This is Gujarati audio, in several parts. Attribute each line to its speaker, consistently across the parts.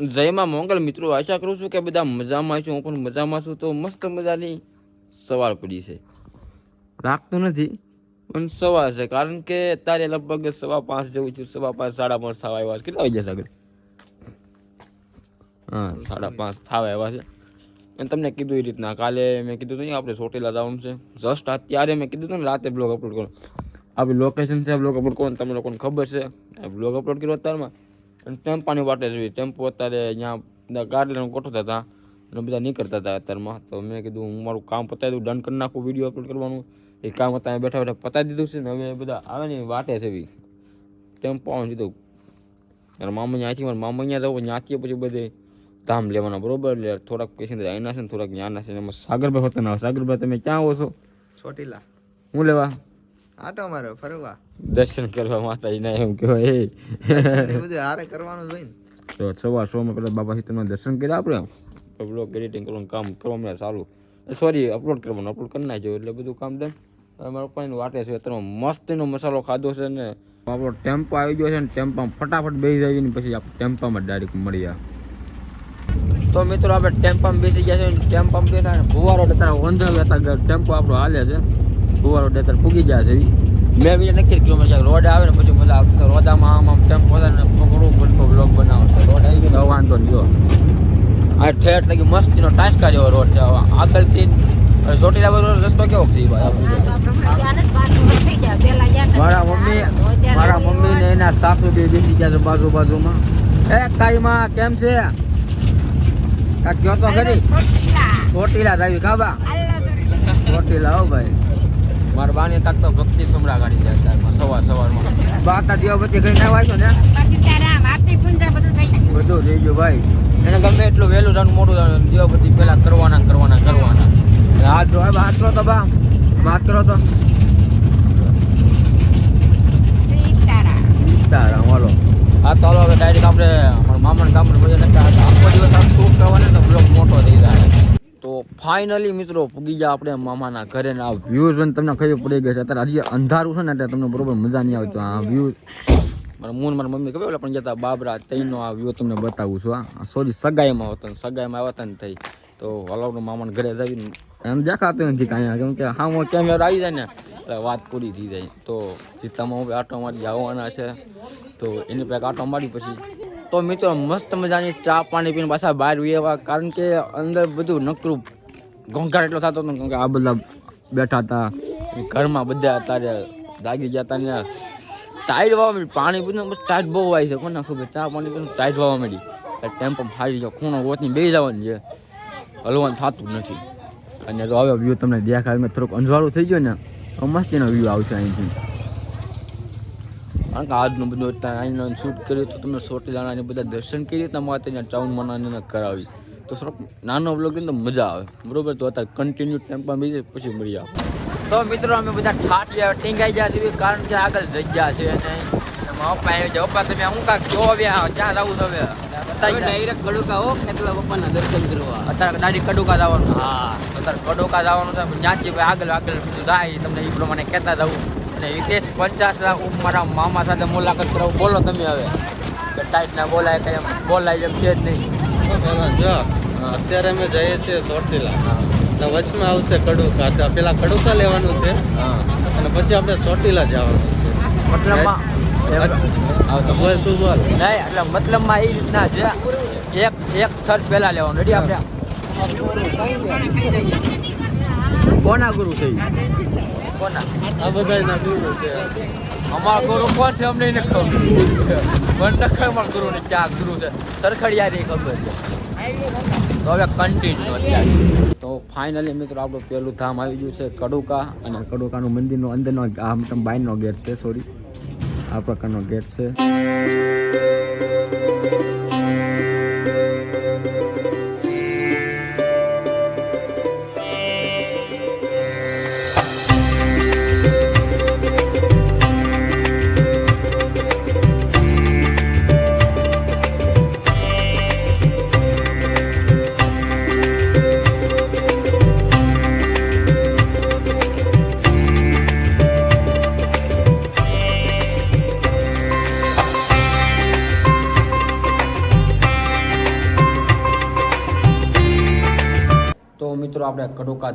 Speaker 1: જયમાં મોંગલ મિત્રો, આશા કરું છું કે બધા મજામાં છું, હું પણ મજામાં છું, તો મસ્ત મજાની સવાર પડી છે. લાગતું નથી, પણ સવાર છે, કારણ કે અત્યારે લગભગ સવા પાંચ જેવું છું, સવા પાંચ, સાડા પાંચ થવા આવ્યા છે. કેટલા વાગ્યા આગળ? હા, સાડા પાંચ થવા આવ્યા છે. અને તમને કીધું એ રીતના, કાલે મેં કીધું નહીં આપણે ચોટીલા જવાનું છે. જસ્ટ અત્યારે મેં કીધું હતું ને, રાતે બ્લોગ અપલોડ કરો આપણી લોકેશન છે બ્લોગ અપલોડ કરો તમને લોકોને ખબર છે. બ્લોગ અપલોડ કર્યો અત્યારમાં. ટેમ્પાની વાટે જોઈ ટેમ્પો અત્યારે અહીંયા ગાડી ગાર્ડન ગોઠવતા હતા અને બધા નીકળતા હતા અત્યારમાં. તો મેં કીધું હું મારું કામ પતાવી દઉં ડન કરી નાખું વીડિયો અપલોડ કરવાનું. એ કામ અત્યારે બેઠા બેઠા પતાવી દીધું છે ને હવે બધા આવે ને વાટે છે એવી ટેમ્પો આવવાનું સીધું મારા મામા ત્યાંથી મારા મામા અહીંયા જવું ત્યાંથી પછી બધે ધામ લેવાના. બરોબર એટલે થોડાક પેશન્ટ અહીંના છે ને થોડાક ત્યાંના છે. એમાં સાગરભાઈ હોતા ના સાગરભાઈ તમે ક્યાં આવો છો?
Speaker 2: ચોટીલા.
Speaker 1: હું લેવા?
Speaker 2: આટો મારો ફરવા.
Speaker 1: દર્શન કરવા માતાજીના એમ કહેવાય એ
Speaker 2: એ બધું હારે કરવાનું હોય ને.
Speaker 1: તો સવા સો માં પેલા બાબા સીતાના દર્શન કર્યા આપણે બ્લોગ એડિટિંગ કરવાનું કામ કરવાનું ચાલુ સોરી. અપલોડ કરવાનું અપલોડ કરી નાખ્યો એટલે બધું કામ ડન મારા પપ્પાની વાટે છે અત્યારે મસ્તીનો મસાલો ખાધો છે ને. આપણો ટેમ્પો આવી ગયો છે ને ટેમ્પામાં ફટાફટ બેસી જાય ને પછી આપણે ટેમ્પામાં ડાયરેક્ટ મળ્યા તો મિત્રો આપણે ટેમ્પામાં બેસી ગયા છે ટેમ્પામાં બેઠા ને ફુવારો અત્યારે વંધાવે ટેમ્પો આપણો હાલે છે. ફુવારો ડેતર પૂગી ગયા છે. મેં બીજા નક્કી કર્યું મેં રોડ આવે ને પછી મજા રોડામાં આમ આમ ટેમ્પો થાય ને પકડું પડતો બ્લોક બનાવો. તો રોડ આવી ગયો. વાંધો નહીં જો. આ ઠેઠ લાગી મસ્તીનો ટાંસકા જેવો રોડ છે આગળથી ચોટીલા બાજુ રસ્તો કેવો છે મારા મમ્મી મારા મમ્મી ને એના સાસુ બે બેસી ગયા છે બાજુ બાજુમાં. એ કાઈમાં કેમ છે? કા કયો તો ખરી? ચોટીલા. જાવી કાબા ચોટીલા હો ભાઈ. મારા બાને તાક તો ભક્તિ સમરા કાઢી જાય ત્યારે સવાર સવારમાં. બાકા દીવાબત્તી કઈ ના? વાંચો ને બધું થઈ ગયું ભાઈ. એને ગમે એટલું વહેલું જાણું મોટું જાણું દીવાબત્તી પેલા કરવાના કરવાના કરવાના. હાથ ધો હવે હાથ કરો તો બા. હાથ કરો તો. સીતારામ. હાલો. આ તો હવે ડાયરેક્ટ આપણે મામાના ગામમાં બધા આખો દિવસ આમ શૂટ કરવાના તો બ્લોગ મોટો થઈ જાય. ફાઇનલી મિત્રો પૂગી ગયા આપણે મામાના ઘરે ને આ વ્યૂઝ જોઈને તમને ખબર પડી ગઈ છે. અત્યારે હજી અંધારું છે ને એટલે તમને બરોબર મજા નહીં આવતી. આ વ્યૂ મારા મૂન, મારા મમ્મી ખબર પણ જતા બાબરા તઈનો આ વ્યૂ તમને બતાવું છું આ સોરી સગાઈમાં હતો સગાઈમાં આવ્યા હતા ને થઈ તો હલાવનું મામાના ઘરે જઈને એમ દેખાતું નથી કાંઈ કેમ કે હા, હું કેમેરા આવી જાય ને, એટલે વાત પૂરી થઈ જાય. તો જીતામાં હું આટો મારી આવવાના છે. તો એની પેક આટો મારી પછી. તો મિત્રો, મસ્ત મજાની ચા પાણી પીને પાછા બહાર વ્યવા કારણ કે અંદર બધું નકરું ઘોંઘાટ એટલો થતો હતો કે આ બધા બેઠા હતા. ઘરમાં બધા અત્યારે દાગી ગયા હતા ને. ટાઈટ વાવા મળી પાણી પીધું બસ ટાઈટ બહુ આવી છે. કોને ખબર? ચા પાણી પીધું ટાઈટ વાવા મળી ટેમ્પો હારી ગયો ખૂણો વોચની બે જવાની છે. હલવાનું થતું નથી. અને જો હવે વ્યૂ તમને દેખાય મેં થોડુંક અંજવાળું થઈ ગયો ને મસ્તીનો વ્યૂ આવશે અહીંથી. કારણ કે આજનું બધું અત્યારે અહીંનું શૂટ કર્યું તો તમને સોટી સોટીલાના બધા દર્શન કરી તમારે ત્યાં ચાઉન મનાને કરાવી. તો થોડોક નાનો બ્લોગ તો મજા આવે. બરોબર? તો અત્યારે કન્ટિન્યુ ટેમ્પા બીજે પછી મળી આવે. તો મિત્રો અમે બધા ઠાઠિયા ટીંગાઈ ગયા છીએ કારણ કે આગળ જગ્યા છે અને પપ્પા આવી જાય પપ્પા તમે હું કાંક જો આવ્યા? ક્યાં જવું તમે?
Speaker 3: ડાયરેક્ટ કડુકા હો કેટલા પપ્પાના દર્શન કરવા.
Speaker 1: અત્યારે ડાયરેક્ટ કડુકા જવાનું હા અત્યારે કડુકા જવાનું છે ત્યાંથી ભાઈ આગળ આગળ બીજું જાય તમને એ પ્રમાણે કહેતા જવું અને હિતેશ પચાસ લાખ હું મારા મામા સાથે મુલાકાત કરાવું. બોલો તમે હવે. કે ટાઈટ ના બોલાય કઈ એમ બોલાય એમ છે જ નહીં.
Speaker 4: અત્યારે અમે જઈએ છીએ ચોટીલા. અને વચમાં આવશે કડુકા. તો પેલા કડુકા લેવાનું છે.
Speaker 1: હા.
Speaker 4: અને પછી આપણે ચોટીલા જવાનું છે.
Speaker 1: મતલબમાં એ રીતના છે. એક એક શર્ટ પહેલા લેવાનું. રેડી આપણે? કોના ગુરુ થઈ કોના?
Speaker 4: આ બધાયના ગુરુ છે.
Speaker 1: અમારા ગુરુ કોણ છે અમને એને ખબર. મને ખબર ગુરુ ને ક્યાં ગુરુ છે. સરખડિયા ખબર છે. તો હવે કન્ટિન્યુ અત્યારે. તો ફાઇનલી મિત્રો આપણું પહેલું ધામ આવી ગયું છે કડુકા અને કડુકાનું મંદિરનો અંદરનો, આ મતલબ બાયરનો ગેટ છે સોરી આ પ્રકારનો ગેટ છે.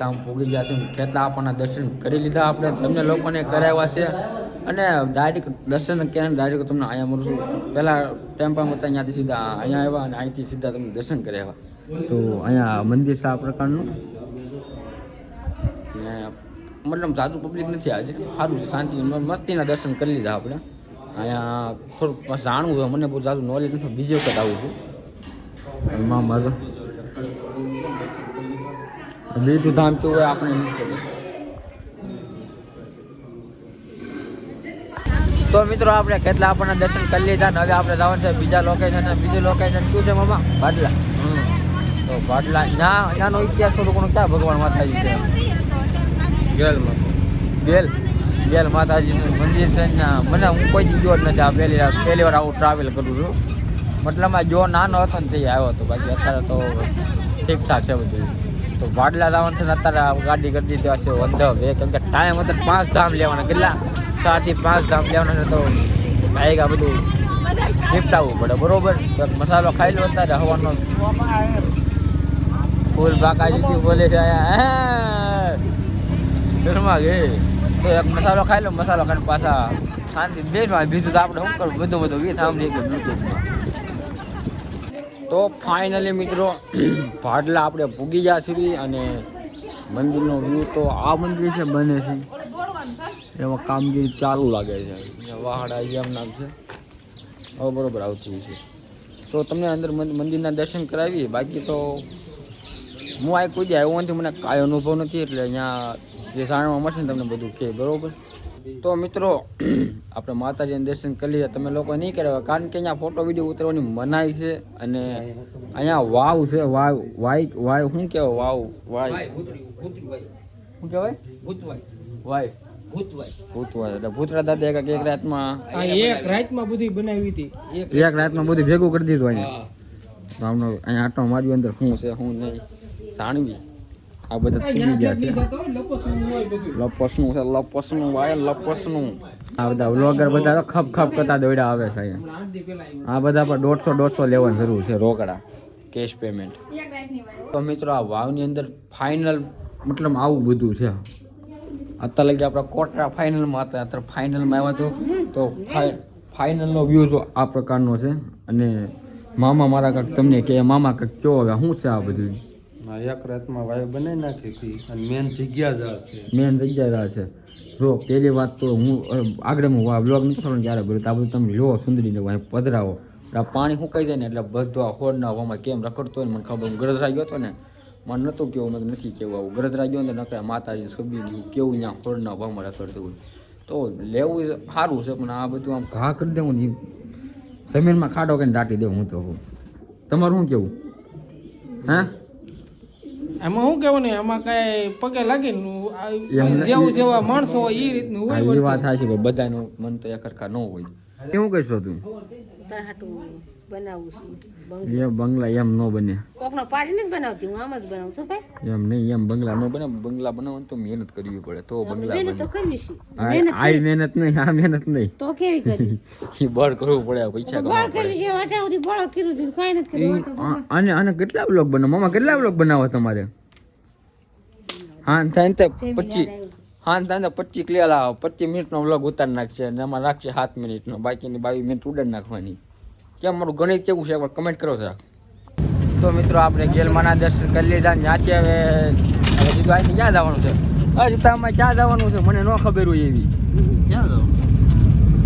Speaker 1: ધામ પૂગી ગયા છે. ખેતા આપણના દર્શન કરી લીધા આપણે. તમને લોકોને કરાવ્યા છે. અને ડાયરેક્ટ દર્શન ક્યાં ડાયરેક્ટ તમને અહીંયા મળશું. પહેલાં ટેમ્પામાં હતા અહીંયાથી સીધા અહીંયા આવ્યા અને અહીંથી સીધા તમને દર્શન કરાવ્યા. તો અહીંયા મંદિર છે આ પ્રકારનું. મતલબ સાચું પબ્લિક નથી આજે. સારું છે, શાંતિ. મસ્તીના દર્શન કરી લીધા આપણે. અહીંયા થોડુંક જાણવું હોય, મને બહુ સારું નોલેજ નથી બીજી વખત આવું છું. એમાં મજા બીજું ધામ કેવું હોય આપણે તો મિત્રો આપણે કેટલા આપણને દર્શન કરી લીધા ને હવે આપણે જવાનું છે બીજા લોકેશન બીજું લોકેશન શું છે મામા? ભાડલા તો ભાડલા ના ત્યાંનો ઇતિહાસ થોડું ઘણું ક્યાં ભગવાન માતાજી છે?
Speaker 4: ગેલ
Speaker 1: ગેલ ગેલ માતાજીનું મંદિર છે ને મને હું કોઈ ગયો જ નથી. આ પહેલી વાર પહેલી વાર આવું ટ્રાવેલ કરું છું. મતલબમાં જો નાનો હતો ને તે આવ્યો હતો બાકી અત્યારે તો ઠીકઠાક છે બધું. તો વાડલા જવાનું છે અત્યારે ગાડી કરી દીધી હશે વંધ વે કેમ કે ટાઈમ હતો પાંચ ધામ લેવાના, કેટલા? ચારથી પાંચ ધામ લેવાના તો ભાઈ બધું નિપટાવવું પડે, બરોબર? મસાલો ખાઈ લો અત્યારે, હવાનો ફૂલ બાકાજી બોલે છે ઘરમાં ગઈ તો એક મસાલો ખાઈ લો, મસાલો ખાઈને પાછા શાંતિ, બેસવા, બીજું તો આપણે શું કરવું? બધું બધું ગીત સાંભળી બ્લૂટૂથમાં તો ફાઇનલી મિત્રો ભાડલા આપણે ભૂગી ગયા છીએ અને મંદિરનો વ્યૂ તો આ મંદિર છે, બને છે એમાં કામગીરી ચાલુ લાગે છે. વાહડા એમ છે. હવે બરોબર આવતું છે તો તમને અંદર મંદિરના દર્શન કરાવીએ. બાકી તો હું આ કોઈ આવ્યો નથી મને કાંઈ અનુભવ નથી, એટલે અહીંયા જે જાણવા મળશે ને તમને બધું કે બરોબર? તો મિત્રો આપણે માતાજીને દર્શન કરી લીધા. તમે લોકો નહીં કરાવ્યા કારણ કે અહીંયા ફોટો વીડિયો ઉતરવાની મનાઈ છે અને અહીંયા વાવ છે વાવ વાય વાય શું કહેવાય? વાવ વાય શું કહેવાય? વાય ભૂતવાય એટલે ભૂતરા દાદા એક એક રાતમાં
Speaker 3: એક રાતમાં બધી બનાવી હતી.
Speaker 1: એક રાતમાં બધું ભેગું કરી દીધું અહીંયા. રામનો અહીંયા આટો માર્યું અંદર શું છે શું નહીં. જાણવી. આ બધા થઈ ગયા છે. લપસનું છે લપસનું વાય લપસનું આ બધા વ્લોગર બધા તો ખપ ખપ કરતા દોડ્યા આવે છે અહીંયા. આ બધા પર દોઢસો દોઢસો લેવાની જરૂર છે રોકડા કેશ પેમેન્ટ તો મિત્રો આ વાવની અંદર ફાઇનલ મતલબ આવું બધું છે. અત્યારે લગી આપણે કોટરા ફાઇનલમાં હતા અત્યારે ફાઇનલમાં આવ્યા તો તો ફાઇનલનો વ્યૂ જો આ પ્રકારનો છે. અને મામા મારા કાંક તમને કે મામા કાંક કયો હવે શું છે આ બધું?
Speaker 4: આ એક રાતમાં વાય બનાવી નાખી અને મેન જગ્યા જ છે.
Speaker 1: મેન જગ્યા આ છે. જો પહેલી વાત તો હું આગળ હું બ્લોગ નથી થવાનો બોલું તો આ બધું તમે લો સુંદરીને વાંહે પધરાવો. આ પાણી સુકાઈ જાય ને એટલે બધો આ હોડના હવામાં કેમ રખડતો હોય મને ખબર, હું ગરજરા ગયો હતો ને, મને નહોતું કેવું મેં નથી કેવું આવું. ગરજરા ગયો ને નકરા માતાજી સબી ગયું કેવું ત્યાં હોડના હવામાં રખડતું હોય. તો લેવું સારું છે, પણ આ બધું આમ ઘા કરી દેવું ને જમીનમાં ખાડો કરીને દાટી દેવું હું તો તમારું શું કેવું? હા?
Speaker 3: એમાં શું કેવું ને એમાં કઈ પગે લાગે જેવું જેવા માણસો હોય એ રીતનું હોય
Speaker 1: એ વાત થાય છે બધાનું મન તો એક સરખા ન હોય. શું કહેશો તું?
Speaker 5: તાર હાટું બનાવું છું
Speaker 1: એ બંગલા એમ ન બને.
Speaker 5: કોકનો પાડીને જ બનાવતી હું આમ જ બનાવું છું ભાઈ.
Speaker 1: એમ નહીં એમ બંગલા ન બને. બંગલા બનાવવાનું તો મહેનત કરવી પડે તો બંગલા બને
Speaker 5: તો કરવી છે
Speaker 1: આ આ મહેનત નહીં આ મહેનત નહીં.
Speaker 5: તો કેવી કરી
Speaker 1: એ બળ કરવું પડે પૈસા કમાવા
Speaker 5: કરવી
Speaker 1: પડે.
Speaker 5: છે વાટા સુધી બળ કર્યું બીજું કાંઈ નથી કર્યું
Speaker 1: અને અને કેટલા બ્લોગ બનાવો? મામા કેટલા બ્લોગ બનાવો તમારે? હા થાય તે પચીસ હા થાય ને પચીસ લાવો પચીસ મિનિટનો વ્લોગ ઉતારી નાખશે અને એમાં રાખશે સાત મિનિટનો બાકીની બાવીસ મિનિટ ઉડાડી નાખવાની. કેમ મારું ગણિત કેવું છે એકવાર કમેન્ટ કરો જરા. તો મિત્રો આપણે ગેલમાના દર્શન કરી લીધા ત્યાંથી હવે હવે અહીંથી ક્યાં જવાનું છે? હજી તમે ક્યાં જવાનું છે? મને ન ખબર હોય એવી.
Speaker 4: ક્યાં જવાનું?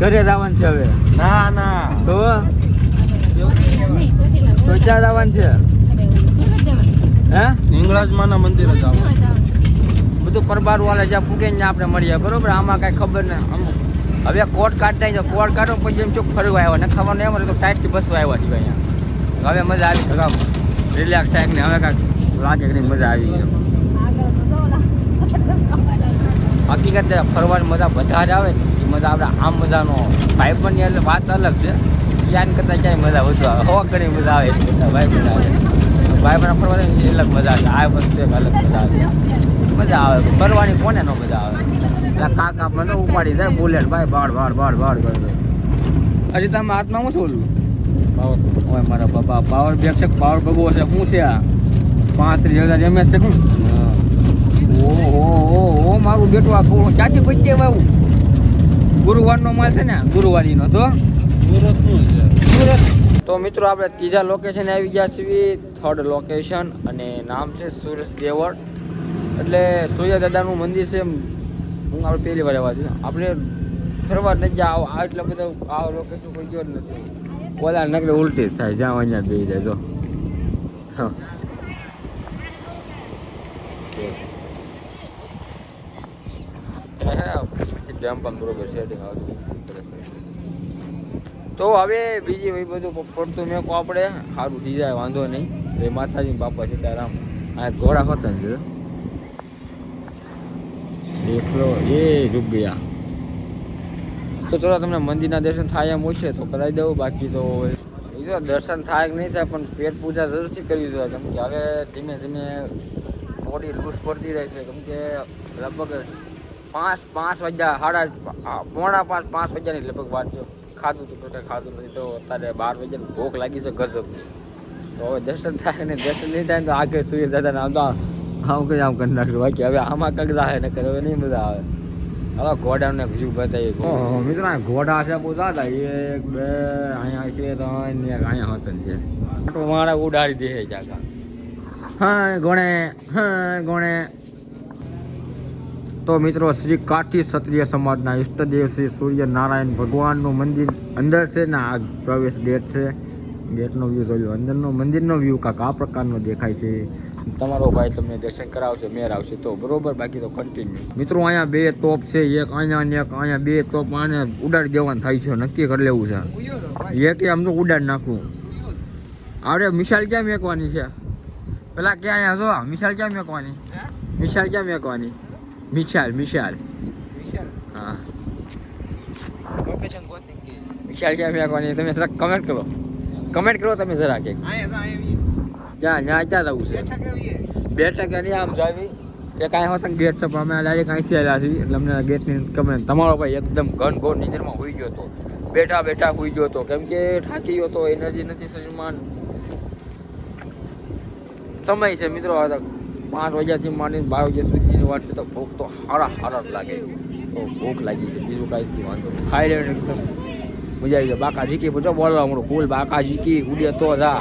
Speaker 1: ઘરે જવાનું છે હવે.
Speaker 4: ના ના.
Speaker 1: તો? તો ક્યાં જવાનું છે? હે?
Speaker 4: હિંગળાજમાના મંદિરે જાવ
Speaker 5: જવાનું.
Speaker 1: બધું પરબાર વાળા જ્યાં પૂગે ત્યાં આપણે મળીએ બરોબર? આમાં કાંઈ ખબર નહીં આમ હવે કોટ કાઢતા છે કોટ કાઢો પછી એમ ચોક ફરવા આવ્યા. ને ખાવાનું એમ તો ટાઈટથી બસવા આવ્યા છીએ અહીંયા. હવે મજા આવી કામ રિલેક્સ થાય ને હવે કાંઈક લાગે કે મજા આવી હકીકતે ફરવાની મજા વધારે આવે ને, એ મજા આપણે આમ મજાનો ભાઈબંધની એટલે વાત અલગ છે. યાદ કરતાં ક્યાંય મજા વધુ આવે. હવા ઘણી મજા આવે. એટલે ભાઈ મજા આવે. ભાઈબંધ ફરવાની અલગ મજા આવે. આ વસ્તુ અલગ મજા આવે. મજા આવે. ફરવાની કોને નો મજા આવે? એટલે કાકા મને ઉપાડી જાય બુલેટ ભાઈ બાળ ભાડ બાળ ભાડ કરે હજી તમે હાથમાં હું છું
Speaker 4: પાવર
Speaker 1: ઓય મારા બાપા પાવર બેગ છે પાવર બગવો છે? શું છે આ? પાંત્રીસ હજાર એમએસ છે શું?
Speaker 4: હા.
Speaker 1: મારું બેટું આ થોડું ક્યાંથી કોઈ દેવા ગુરુવારનો માલ છે ને? ગુરુવારીનો તો.
Speaker 4: સુરતનું છે.
Speaker 1: સુરત. તો મિત્રો આપણે ત્રીજા લોકેશન આવી ગયા છીએ. થર્ડ લોકેશન અને નામ છે સુરેશ દેવળ. એટલે સૂર્ય દાદાનું મંદિર છે એમ હું આપણે પહેલી વાર આવ્યા છીએ આપણે ફરવા નથી જાય આ એટલા બધા આ લોકેશન કોઈ ગયો જ નથી. ઓલા નગરે ઉલટી જ થાય જ્યાં અહીંયા બે જાય જો. હા. ડેમ પણ બરોબર સેટિંગ આવતું તો હવે બીજી એ બધું પડતું મેકો આપણે. સારું થઈ જાય વાંધો નહીં. એ માતાજી બાપા સીતારામ આ ઘોડા હોતા છે. દેખલો, એ ઝૂક ગયા તો ચલો તમને મંદિરના દર્શન થાય એમ છે, તો કરાવી દઉં બાકી તો જો, દર્શન થાય કે નહીં થાય, પણ પેટ પૂજા જરૂરથી કરવી જોઈએ. કેમ કે હવે ધીમે ધીમે બોડી લૂઝ પડતી રહે છે. કેમ કે લગભગ પાંચ પાંચ વાગ્યા, સાડા પોણા પાંચ પાંચ વાગ્યાની લગભગ વાત છે. ખાધું તો કે ખાધું નથી. તો અત્યારે બાર વાગ્યાની ભૂખ લાગી છે ગજબની તો હવે દર્શન થાય ને દર્શન નહીં થાય તો આગળ સૂર્ય દાદાને આમ તો આમ કરી આમ કરી નાખશું બાકી હવે આમાં કંઈક જાય ને કરે હવે નહીં મજા આવે. હવે ઘોડાને વ્યૂ બતાવી મિત્રો ઘોડા છે બહુ હતા એક બે અહીંયા છે ત્રણ ને અહીંયા હોતન છે. આટો મારા ઉડાડી દે જાગા. હા ગોણે હા ગોણે. તો મિત્રો શ્રી કાઠી ક્ષત્રિય સમાજના ઈષ્ટદેવ શ્રી સૂર્યનારાયણ ભગવાનનું મંદિર અંદર છે ને આ પ્રવેશ ગેટ છે. ગેટનો વ્યૂ જોયો અંદરનો મંદિરનો વ્યૂ કાંક આ પ્રકારનો દેખાય છે. તમારો ભાઈ તમને દર્શન કરાવશે મેર આવશે તો બરોબર બાકી તો કન્ટિન્યુ મિત્રો અહીંયા બે તોપ છે એક અહીંયા ને એક અહીંયા. બે તોપ આને ઉડાડી દેવાનું થાય છે નક્કી કરી લેવું છે. એક આમ તો ઉડાડી નાખવું આવડે મિસાલ ક્યાં મેકવાની છે? પેલા ક્યાં અહીંયા જો મિસાલ ક્યાં મેકવાની? મિસાલ ક્યાં મેકવાની? મિસાલ મિસાલ. હા. વિશાલ ક્યાં મેકવાની તમે જરાક કમેન્ટ કરો. કમેન્ટ કરો તમે જરા કે. જ્યાં જ્યાં ત્યાં જવું છે. બેઠક એની આમ જાવી એ કાંઈ હોતા ગેટ છે પણ અમે ડાયરેક્ટ અહીંથી આવ્યા છીએ. એટલે અમને ગેટની કમેન્ટ તમારો ભાઈ એકદમ ઘન ઘોર નીંદરમાં હોઈ ગયો હતો બેઠા બેઠા હોઈ ગયો હતો કેમ કે થાકી ગયો હતો એનર્જી નથી શરીરમાં. સમય છે મિત્રો પાંચ વાગ્યાથી માંડીને બાર વાગ્યા સુધીની વાત છે તો ભૂખ તો હારા હારા લાગે. તો ભૂખ લાગી છે. બીજું કાંઈ વાંધો. ખાઈ લેવાનું એકદમ. મજા આવી જાય બાકા ઝીકી બધો બોલવા મળું કુલ બાકા ઝીકી ઉડે તો જા.